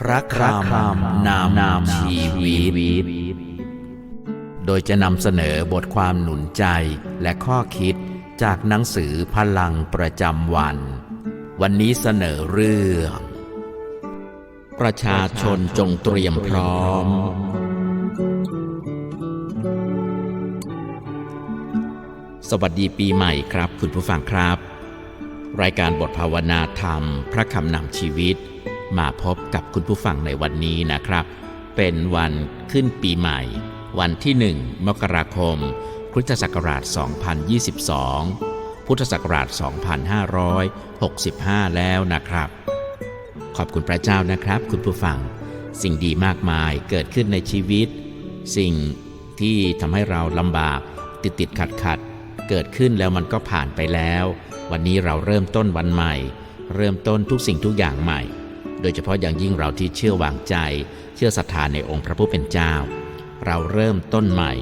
พระคำนามนามชีวิต โดยจะนำเสนอบทความหนุนใจและข้อคิดจากหนังสือพลังประจำวัน วันนี้เสนอเรื่อง ประชาชนจงเตรียมพร้อม สวัสดีปีใหม่ครับ คุณผู้ฟังครับ รายการบทภาวนาธรรม พระคำนำชีวิต มาพบกับคุณผู้ฟังในวันนี้นะครับ เป็นวันขึ้นปีใหม่ วันที่หนึ่งมกราคมพุทธศักราช 2022 พุทธศักราช 2565 แล้วนะครับ ขอบคุณพระเจ้านะครับ คุณผู้ฟัง สิ่งดีมากมายเกิดขึ้นในชีวิต สิ่งที่ทำให้เราลำบากติดติดขัดขัดเกิดขึ้นแล้วมันก็ผ่านไปแล้ว วันนี้เราเริ่มต้นวันใหม่ เริ่มต้นทุกสิ่งทุกอย่างใหม่ โดยเฉพาะอย่างยิ่งเราที่เชื่อวางใจ เชื่อศรัทธาในองค์พระผู้เป็นเจ้า เราเริ่มต้นใหม่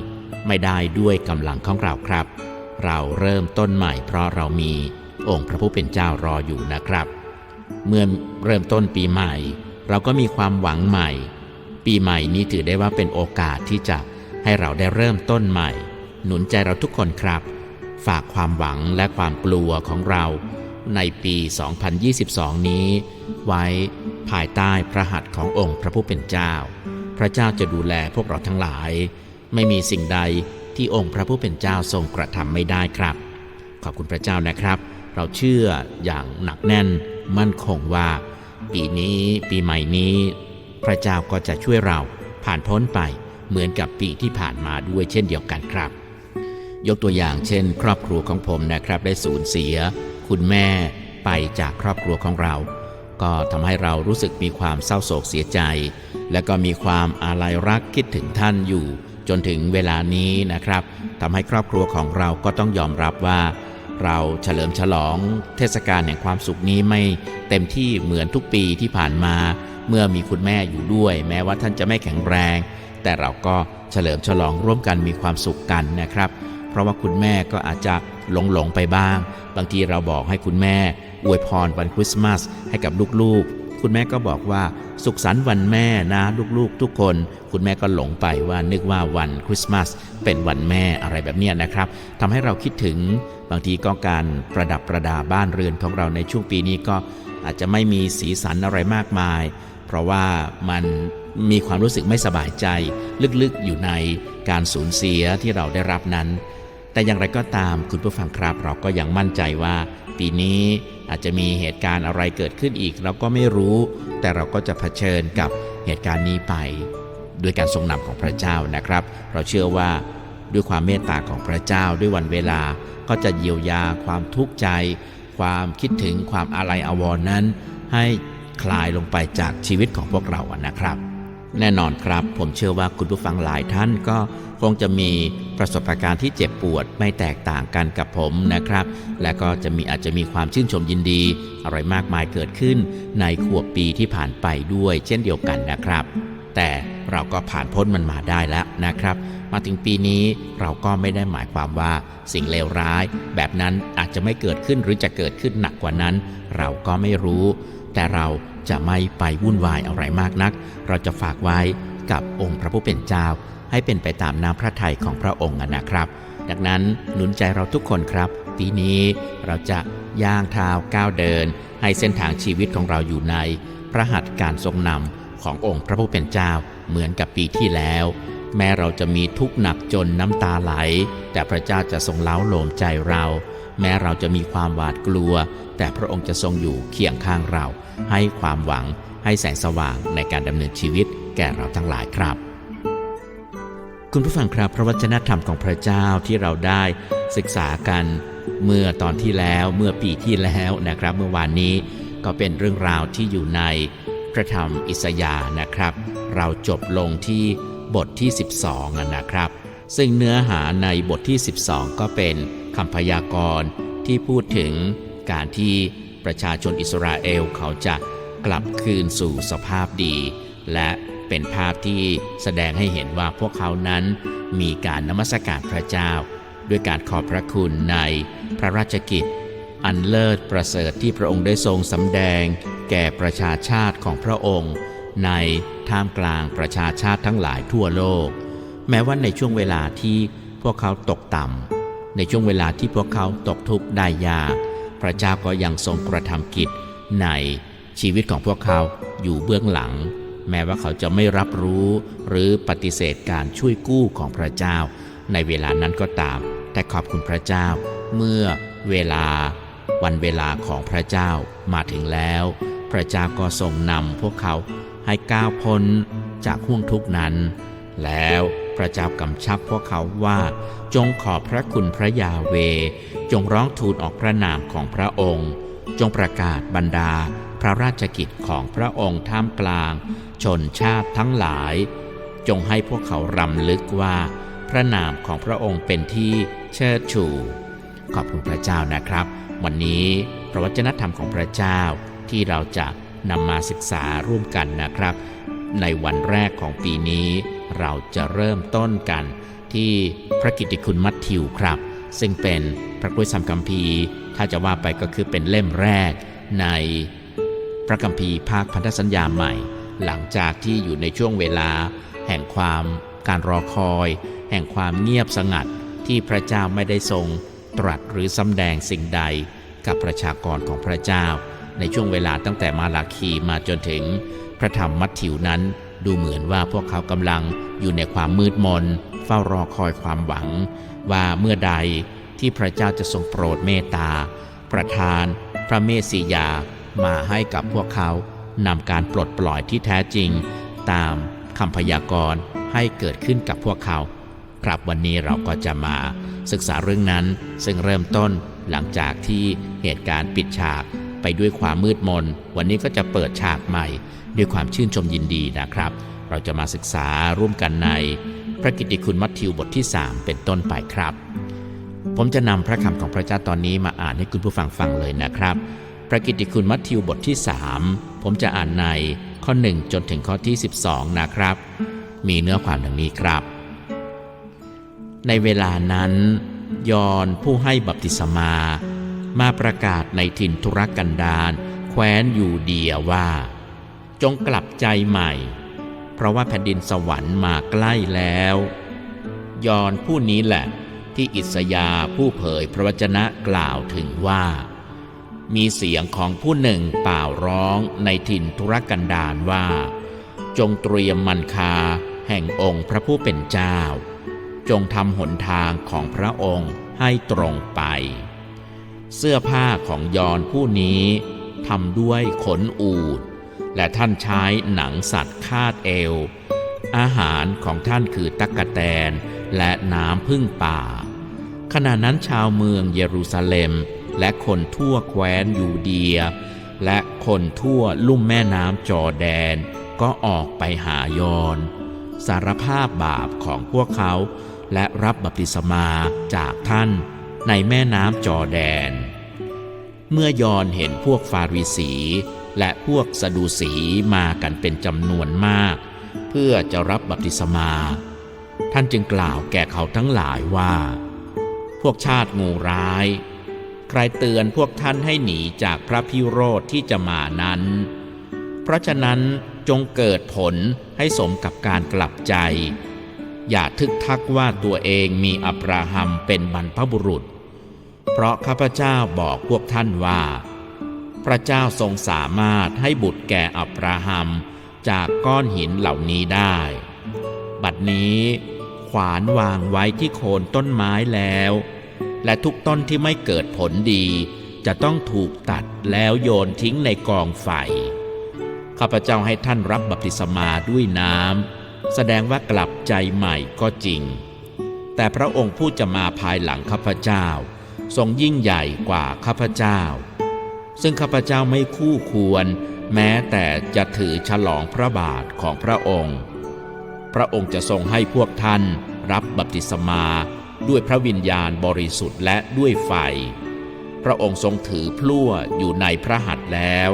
ไม่ได้ด้วยกำลังของเราครับ เราเริ่มต้นใหม่เพราะเรามีองค์พระผู้เป็นเจ้ารออยู่นะครับ เมื่อเริ่มต้นปีใหม่ เราก็มีความหวังใหม่ ปีใหม่นี้ถือได้ว่าเป็นโอกาสที่จะให้เราได้เริ่มต้นใหม่ หนุนใจเราทุกคนครับ ฝากความหวังและความกลัวของเราในปี 2022 นี้ ไว้ ภายใต้พระหัตถ์ขององค์พระผู้เป็นเจ้า พระเจ้าจะดูแลพวกเราทั้งหลาย ไม่มีสิ่งใดที่องค์พระผู้เป็นเจ้าทรงกระทำไม่ได้ครับ ขอบคุณพระเจ้านะครับ เราเชื่ออย่างหนักแน่นมั่นคงว่า ปีนี้ปีใหม่นี้ พระเจ้าก็จะช่วยเราผ่านพ้นไปเหมือนกับปีที่ผ่านมาด้วยเช่นเดียวกันครับ ยกตัวอย่างเช่น ครอบครัวของผมนะครับได้สูญเสีย คุณแม่ไปจากครอบครัวของเรา ก็ทำให้เรารู้สึกมีความเศร้าโศกเสียใจ และก็มีความอาลัยรักคิดถึงท่านอยู่ จนถึงเวลานี้นะครับทำให้ครอบครัวของเราก็ต้องยอมรับว่า เราเฉลิมฉลองเทศกาลแห่งความสุขนี้ไม่เต็มที่เหมือนทุกปีที่ผ่านมา เมื่อมีคุณแม่อยู่ด้วย แม้ว่าท่านจะไม่แข็งแรง แต่เราก็เฉลิมฉลองร่วมกันมีความสุขกันนะครับ เพราะว่าคุณแม่ก็อาจจะหลงหลงๆไปบ้าง บางทีเราบอกให้คุณแม่ อวยพรวันคริสต์มาสให้กับลูกๆ คุณแม่ก็บอกว่าสุขสันต์วันแม่นะลูกๆ ทุกคน คุณแม่ก็หลงไปว่านึกว่าวันคริสต์มาสเป็นวันแม่อะไรแบบนี้นะครับทำให้เราคิดถึงบางทีก็การประดับประดาบ้านเรือนของเราในช่วงปีนี้ก็อาจจะไม่มีสีสันอะไรมากมาย เพราะว่ามันมีความรู้สึกไม่สบายใจ ลึกๆอยู่ในการสูญเสียที่เราได้รับนั้น แต่อย่างไรก็ตามคุณผู้ฟังครับเราก็ยังมั่นใจว่า ปีนี้อาจจะมีเหตุการณ์อะไรเกิดขึ้นอีก เราก็ไม่รู้ แต่เราก็จะเผชิญกับเหตุการณ์นี้ไป ด้วยการทรงนำของพระเจ้านะครับ เราเชื่อว่าด้วยความเมตตาของพระเจ้าด้วยวันเวลาก็จะเยียวยาความทุกข์ใจ ความคิดถึงความอาลัยอวรนั้น ให้คลายลงไปจากชีวิตของพวกเราอะนะครับ แน่นอนครับ ผมเชื่อว่าคุณผู้ฟังหลายท่านก็คงจะมีประสบการณ์ที่เจ็บปวดไม่แตกต่างกันกับผมนะครับ และก็จะมีอาจจะมีความชื่นชมยินดี อะไรมากมายเกิดขึ้นในขวบปีที่ผ่านไปด้วยเช่นเดียวกันนะครับ แต่ เราก็ผ่านพ้นมันมาได้แล้วนะครับ มาถึงปีนี้เราก็ไม่ได้หมายความว่าสิ่งเลวร้าย แบบนั้นอาจจะไม่เกิดขึ้นหรือจะเกิดขึ้นหนักกว่านั้น เราก็ไม่รู้ แต่เราจะไม่ไปวุ่นวายอะไรมากนัก เราจะฝากไว้กับองค์พระผู้เป็นเจ้า ให้เป็นไปตามน้ำพระทัยของพระองค์นะครับ ดังนั้นหนุนใจเราทุกคนครับ ปีนี้เราจะย่างเท้าก้าวเดิน ให้เส้นทางชีวิตของเราอยู่ในพระหัตถ์การทรงนำ ขององค์พระผู้เป็นเจ้าเหมือนกับปีที่แล้ว แม้เราจะมีทุกข์หนักจนน้ำตาไหล แต่พระเจ้าจะทรงเล้าโลมใจเรา แม้เราจะมีความหวาดกลัว แต่พระองค์จะทรงอยู่เคียงข้างเรา ให้ความหวังให้แสงสว่างในการดำเนินชีวิตแก่เราทั้งหลายครับ คุณผู้ฟังครับพระวจนะธรรมของพระเจ้าที่เราได้ศึกษากันเมื่อตอนที่แล้วเมื่อปีที่แล้วนะครับ เมื่อวานนี้ก็เป็นเรื่องราวที่อยู่ใน พระธรรมอิสยาห์นะครับ เราจบลงที่บทที่ 12อะนะครับ ซึ่งเนื้อหาในบทที่ 12 ก็เป็นคำพยากรณ์ที่พูดถึงการที่ประชาชนอิสราเอลเขาจะกลับคืนสู่สภาพดี และเป็นภาพที่แสดงให้เห็นว่าพวกเขานั้นมีการนมัสการพระเจ้า ด้วยการขอบพระคุณในพระราชกิจ อันเลิศประเสริฐที่พระองค์ได้ทรงสำแดง แก่ประชาชาติของพระองค์ ในท่ามกลางประชาชาติทั้งหลายทั่วโลก แม้ว่าในช่วงเวลาที่พวกเขาตกต่ำในช่วงเวลาที่พวกเขาตกทุกข์ได้ยาก พระเจ้าก็ยังทรงกระทำกิจในชีวิตของพวกเขาอยู่เบื้องหลัง แม้ว่าเขาจะไม่รับรู้หรือปฏิเสธการช่วยกู้ของพระเจ้า ในเวลานั้นก็ตาม แต่ขอบคุณพระเจ้า เมื่อเวลา วันเวลาของพระเจ้ามาถึงแล้ว พระเจ้าก็ทรงนำพวกเขาให้ก้าวพ้นจากห่วงทุกนั้น แล้วพระเจ้ากำชับพวกเขาว่า จงขอบพระคุณพระยาเว จงร้องทูลออกพระนามของพระองค์ จงประกาศบรรดาพระราชกิจของพระองค์ท่ามกลาง ชนชาติทั้งหลาย จงให้พวกเขารำลึกว่า พระนามของพระองค์เป็นที่เชิดชู ขอบคุณพระเจ้านะครับ วันนี้พระวจนะธรรมของพระเจ้าที่เราจะนำมาศึกษาร่วมกันนะครับ ในวันแรกของปีนี้ เราจะเริ่มต้นกันที่พระกิติคุณมัทธิวครับ ซึ่งเป็นพระกล้วยสามคัมภีร์ ถ้าจะว่าไปก็คือเป็นเล่มแรกในพระคัมภีร์ภาคพันธสัญญาใหม่ หลังจากที่อยู่ในช่วงเวลา แห่งความการรอคอย แห่งความเงียบสงัดที่พระเจ้าไม่ได้ทรง ตรัสหรือสำแดงสิ่งใดกับประชากรของพระเจ้า ในช่วงเวลาตั้งแต่มาลาคีมาจนถึงพระธรรมมัทธิวนั้น ดูเหมือนว่าพวกเขากำลังอยู่ในความมืดมน เฝ้ารอคอยความหวัง ว่าเมื่อใดที่พระเจ้าจะทรงโปรดเมตตา ประทาน พระเมสสิยามาให้กับพวกเขานำการปลดปล่อยที่แท้จริง ตามคำพยากรณ์ให้เกิดขึ้นกับพวกเขา ครับวันนี้เราก็จะมาศึกษาเรื่องนั้น ซึ่งเริ่มต้นหลังจากที่เหตุการณ์ปิดฉากไปด้วยความมืดมน วันนี้ก็จะเปิดฉากใหม่ ด้วยความชื่นชมยินดีนะครับ เราจะมาศึกษาร่วมกันใน พระกิตติคุณมัทธิวบทที่ 3 เป็นต้นไปครับ ผมจะนำพระคำของพระเจ้าตอนนี้มาอ่านให้คุณผู้ฟังฟังเลยนะครับ พระกิตติคุณมัทธิวบทที่ 3 ผมจะอ่านในข้อ 1 จนถึงข้อที่ 12 นะครับ มีเนื้อความดังนี้ครับ ในเวลานั้น ยอนผู้ให้บัพติศมา มาประกาศในถิ่นทุรกันดารแคว้นอยู่เดียว่า จงกลับใจใหม่ เพราะว่าแผ่นดินสวรรค์มาใกล้แล้ว ยอนผู้นี้แหละ ที่อิสยาผู้เผยพระวจนะกล่าวถึงว่า มีเสียงของผู้หนึ่งเป่าร้องในถิ่นทุรกันดารว่า จงเตรียมมันคาแห่งองค์พระผู้เป็นเจ้า จงทำหนทางของพระองค์ให้ตรงไป เสื้อผ้าของยอนผู้นี้ทำด้วยขนอูด และท่านใช้หนังสัตว์คาดเอว อาหารของท่านคือตักกะแตนและน้ำพึ่งป่า ขณะนั้นชาวเมืองเยรูซาเล็ม และคนทั่วแคว้นยูเดีย และคนทั่วลุ่มแม่น้ำจอแดน ก็ออกไปหายอนสารภาพบาปของพวกเขา และรับบัพติศมาจากท่านในแม่น้ำจอแดน เมื่อยอนเห็นพวกฟาริสี และพวกสะดูสีมากันเป็นจำนวนมาก เพื่อจะรับบัพติศมา ท่านจึงกล่าวแก่เขาทั้งหลายว่า พวกชาติงูร้าย ใครเตือนพวกท่านให้หนีจากพระพิโรธที่จะมานั้น เพราะฉะนั้นจงเกิดผลให้สมกับการกลับใจ อย่าทึกทักว่าตัวเองมีอับราฮัมเป็นบรรพบุรุษ เพราะข้าพเจ้าบอกพวกท่านว่า พระเจ้าทรงสามารถให้บุตรแก่อับราฮัมจากก้อนหินเหล่านี้ได้ บัดนี้ขวานวางไว้ที่โคนต้นไม้แล้ว และทุกต้นที่ไม่เกิดผลดีจะต้องถูกตัดแล้วโยนทิ้งในกองไฟ ข้าพเจ้าให้ท่านรับบัพติศมาด้วยน้ำ แสดงว่ากลับใจใหม่ก็จริง แต่พระองค์ผู้จะมาภายหลังข้าพเจ้า ทรงยิ่งใหญ่กว่าข้าพเจ้า ซึ่งข้าพเจ้าไม่คู่ควร แม้แต่จะถือฉลองพระบาทของพระองค์ พระองค์จะทรงให้พวกท่านรับบัพติศมาด้วยพระวิญญาณบริสุทธิ์และด้วยไฟ พระองค์ทรงถือพลั่วอยู่ในพระหัตถ์แล้ว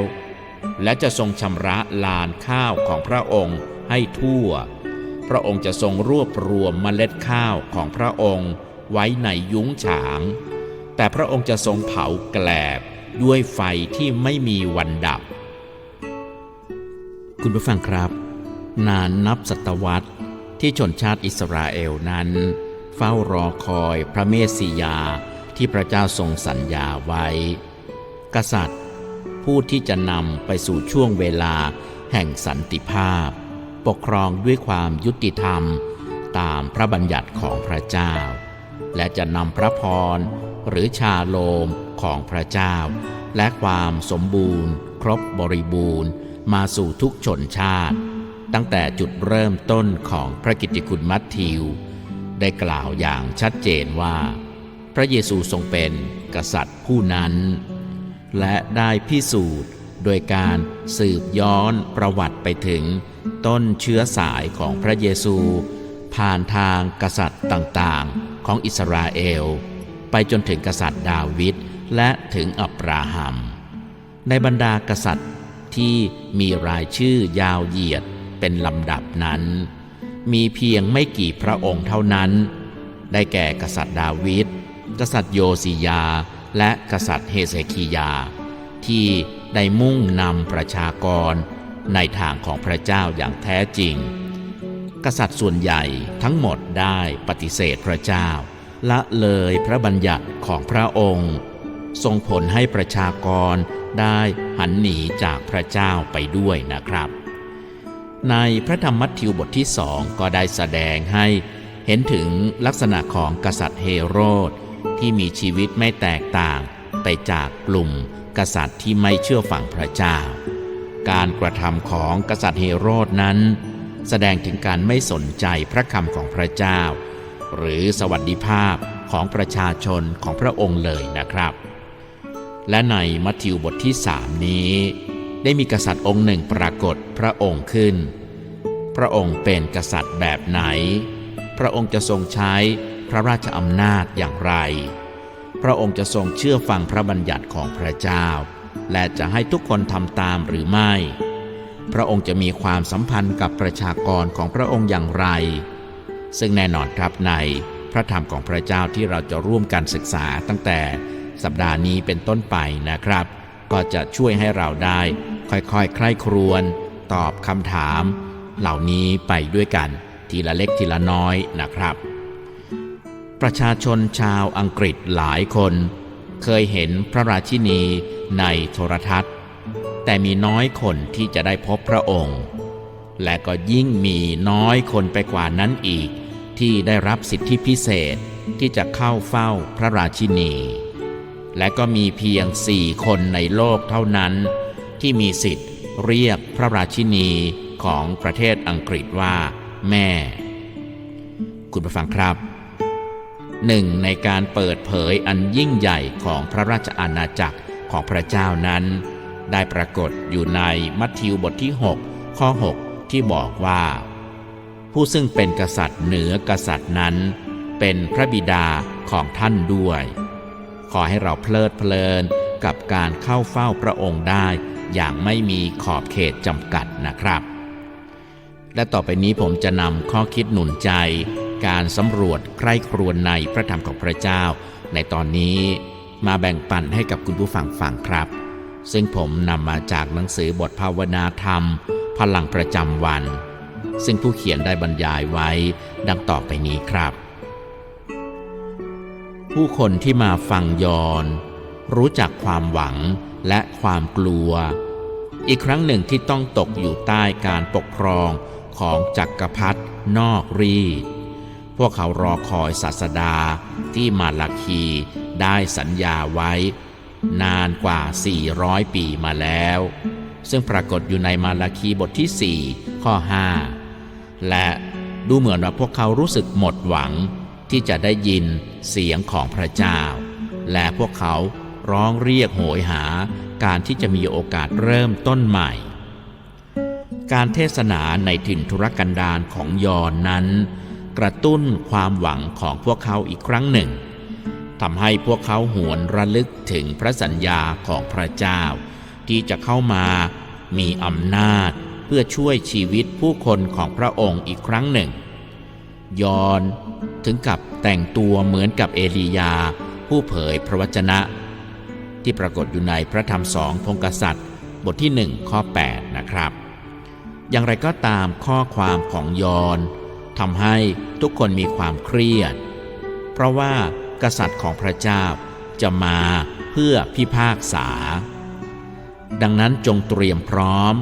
และจะทรงชำระลานข้าวของพระองค์ ให้ทั่ว พระองค์จะทรงรวบรวมเมล็ดข้าวของพระองค์ไว้ในยุ้งฉาง แต่พระองค์จะทรงเผาแกลบด้วยไฟที่ไม่มีวันดับ คุณผู้ฟังครับ นานนับศตวรรษที่ชนชาติอิสราเอลนั้น เฝ้ารอคอยพระเมสสิยาที่พระเจ้าทรงสัญญาไว้ กษัตริย์ ผู้ที่จะนำไปสู่ช่วงเวลาแห่งสันติภาพ ปกครองด้วยความยุติธรรม ตามพระบัญญัติของพระเจ้า และจะนำพระพรหรือชาโลมของพระเจ้า และความสมบูรณ์ ครบบริบูรณ์ มาสู่ทุกชนชาติ ตั้งแต่จุดเริ่มต้นของพระกิตติคุณมัทธิว ได้กล่าวอย่างชัดเจนว่า พระเยซูทรงเป็นกษัตริย์ผู้นั้น และได้พิสูจน์โดยการสืบย้อนประวัติไปถึง ต้นเชื้อสายของพระเยซู ผ่านทางกษัตริย์ต่างๆ ของอิสราเอล ไปจนถึงกษัตริย์ดาวิดและถึงอับราฮัม ในบรรดากษัตริย์ที่มีรายชื่อยาวเหยียดเป็นลำดับนั้น มีเพียงไม่กี่พระองค์เท่านั้น ได้แก่กษัตริย์ดาวิดกษัตริย์โยสิยา และกษัตริย์เฮเซคียา ที่ได้มุ่งนำประชากร ในทางของพระเจ้าอย่างแท้จริง กษัตริย์ส่วนใหญ่ทั้งหมดได้ปฏิเสธพระเจ้า ละเลยพระบัญญัติของพระองค์ ส่งผลให้ประชากรได้หันหนีจากพระเจ้าไปด้วยนะครับ ในพระธรรมมัทธิวบทที่สองก็ได้แสดงให้เห็นถึงลักษณะของกษัตริย์เฮโรดที่มีชีวิตไม่แตกต่างไปจากกลุ่มกษัตริย์ที่ไม่เชื่อฟังพระเจ้า การกระทำของกษัตริย์เฮโรดนั้น แสดงถึงการไม่สนใจพระคำของพระเจ้า หรือสวัสดิภาพของประชาชนของพระองค์เลยนะครับ และในมัทธิวบทที่สามนี้ ได้มีกษัตริย์องค์หนึ่งปรากฏพระองค์ขึ้น พระองค์เป็นกษัตริย์แบบไหน พระองค์จะทรงใช้พระราชอำนาจอย่างไร พระองค์จะทรงเชื่อฟังพระบัญญัติของพระเจ้า และจะให้ทุกคนทำตามหรือไม่ พระองค์จะมีความสัมพันธ์กับประชากรของพระองค์อย่างไร ซึ่งแน่นอนครับในพระธรรมของพระเจ้าที่เราจะร่วมกันศึกษาตั้งแต่สัปดาห์นี้เป็นต้นไปนะครับ ก็จะช่วยให้เราได้ค่อยๆ ใคร่ครวญตอบคำถาม เหล่านี้ไปด้วยกันทีละเล็กทีละน้อยนะครับ ประชาชนชาวอังกฤษหลายคน เคยเห็นพระราชินี ในโทรทัศน์ แต่มีน้อยคนที่จะได้พบพระองค์ และก็ยิ่งมีน้อยคนไปกว่านั้นอีก ที่ได้รับสิทธิพิเศษที่จะเข้าเฝ้าพระราชินี และก็มีเพียงสี่คนในโลกเท่านั้น ที่มีสิทธิ์เรียกพระราชินีของประเทศอังกฤษว่า แม่ คุณผู้ฟังครับหนึ่งในการเปิดเผยอันยิ่งใหญ่ของพระราชอาณาจักร ของพระเจ้านั้น ได้ปรากฏอยู่ในมัทธิวบทที่ 6 ข้อ 6 ที่บอกว่า ผู้ซึ่งเป็นกษัตริย์เหนือกษัตริย์นั้น เป็นพระบิดาของท่านด้วย ขอให้เราเพลิดเพลินกับการเข้าเฝ้าพระองค์ได้อย่างไม่มีขอบเขตจำกัดนะครับ และต่อไปนี้ผมจะนำข้อคิดหนุนใจ การสำรวจใคร่ครวญในพระธรรมของพระเจ้า ในตอนนี้ มาแบ่งปันให้กับคุณผู้ฟังฟังครับ ซึ่งผมนำมาจากหนังสือบทภาวนาธรรม พลังประจำวัน ซึ่งผู้เขียนได้บรรยายไว้ดังต่อไปนี้ครับ ผู้คนที่มาฟังยอนรู้จักความหวังและความกลัว อีกครั้งหนึ่งที่ต้องตกอยู่ใต้การปกครองของจักรพรรดินอกรีดพวกเขารอคอยศาสดาที่มาลาคี ได้สัญญาไว้ นานกว่า 400 ปีมาแล้ว ซึ่งปรากฏอยู่ในมาลาคีบทที่ 4 ข้อ 5 และดูเหมือนว่าพวกเขารู้สึกหมดหวังที่จะได้ยินเสียงของพระเจ้า และพวกเขาร้องเรียกโหยหาการที่จะมีโอกาสเริ่มต้นใหม่ การเทศนาในถิ่นธุรกันดารของยอนนั้น กระตุ้นความหวังของพวกเขาอีกครั้งหนึ่ง ทำให้พวกเขาหวนระลึกถึงพระสัญญาของพระเจ้า ที่จะเข้ามามีอำนาจเพื่อช่วยชีวิตผู้คนของพระองค์อีกครั้งหนึ่ง ยอนถึงกับแต่งตัวเหมือนกับเอลียา ผู้เผยพระวจนะ ที่ปรากฏอยู่ในพระธรรมสองพงกษัตริย์ บทที่1ข้อ 8 นะครับ อย่างไรก็ตามข้อความของยอนทำให้ทุกคนมีความเครียด เพราะว่า กษัตริย์ของพระเจ้าจะมาเพื่อพิพากษา ดังนั้นจงเตรียมพร้อม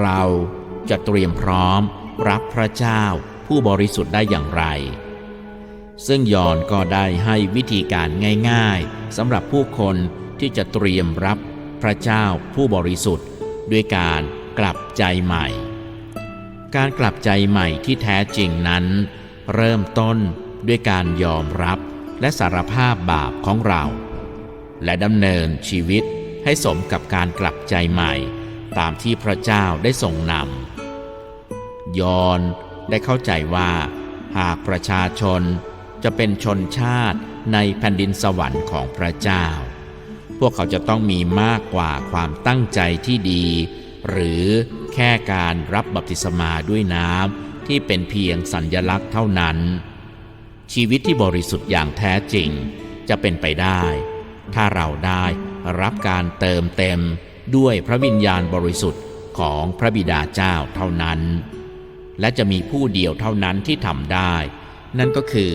เราจะเตรียมพร้อมรับพระเจ้าผู้บริสุทธิ์ได้อย่างไร ซึ่งยอนก็ได้ให้วิธีการง่ายๆสำหรับผู้คนที่จะเตรียมรับพระเจ้าผู้บริสุทธิ์ด้วยการกลับใจใหม่ การกลับใจใหม่ที่แท้จริงนั้น เริ่มต้นด้วยการยอมรับ และสารภาพบาปของเรา และดำเนินชีวิตให้สมกับการกลับใจใหม่ ตามที่พระเจ้าได้ทรงนำยอนได้เข้าใจว่า หากประชาชนจะเป็นชนชาติในแผ่นดินสวรรค์ของพระเจ้า พวกเขาจะต้องมีมากกว่าความตั้งใจที่ดี หรือแค่การรับบัพติศมาด้วยน้ำที่เป็นเพียงสัญญลักษณ์เท่านั้น ชีวิตที่บริสุทธิ์อย่างแท้จริงจะเป็นไปได้ ถ้าเราได้รับการเติมเต็มด้วยพระวิญญาณบริสุทธิ์ของพระบิดาเจ้าเท่านั้น และจะมีผู้เดียวเท่านั้นที่ทำได้ นั่นก็คือ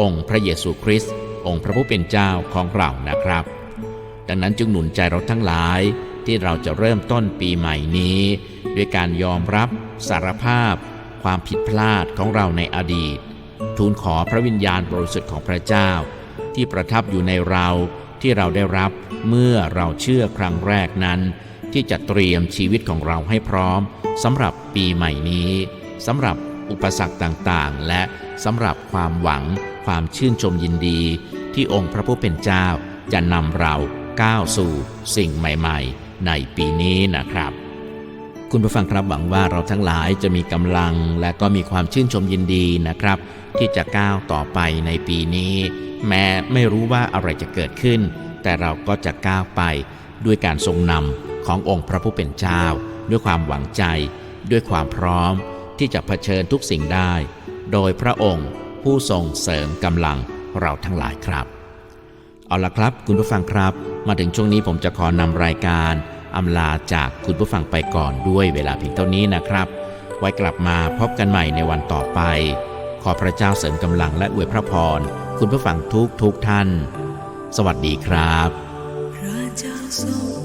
องค์พระเยซูคริสต์องค์พระผู้เป็นเจ้าของเรานะครับ ดังนั้นจึงหนุนใจเราทั้งหลายที่เราจะเริ่มต้นปีใหม่นี้ ด้วยการยอมรับสารภาพ ความผิดพลาดของเราในอดีต ทูลขอพระวิญญาณบริสุทธิ์ของพระเจ้า ที่ประทับอยู่ในเราที่เราได้รับเมื่อเราเชื่อครั้งแรกนั้น ที่จะเตรียมชีวิตของเราให้พร้อมสำหรับปีใหม่นี้สำหรับอุปสรรคต่างๆ และสำหรับความหวังความชื่นชมยินดี ที่องค์พระผู้เป็นเจ้าจะนำเราก้าวสู่สิ่งใหม่ ๆ ในปีนี้นะครับ คุณผู้ฟังครับหวังว่าเราทั้งหลายจะมีกำลังและก็มีความชื่นชมยินดีนะครับ ที่จะก้าวต่อไปในปีนี้ แม้ไม่รู้ว่าอะไรจะเกิดขึ้น แต่เราก็จะก้าวไปด้วยการทรงนำขององค์พระผู้เป็นเจ้า ด้วยความหวังใจ ด้วยความพร้อม ที่จะเผชิญทุกสิ่งได้ โดยพระองค์ผู้ทรงเสริมกำลังเราทั้งหลายครับ เอาละครับ คุณผู้ฟังครับ มาถึงช่วงนี้ผมจะขอนำรายการ อำลาจากคุณผู้ฟังไปก่อนด้วยเวลาเพียงเท่านี้นะครับ ไว้กลับมาพบกันใหม่ในวันต่อไป ขอพระเจ้าเสริมกำลังและอวยพระพร คุณผู้ฟังทุกทุกท่าน สวัสดีครับ พระเจ้าทรง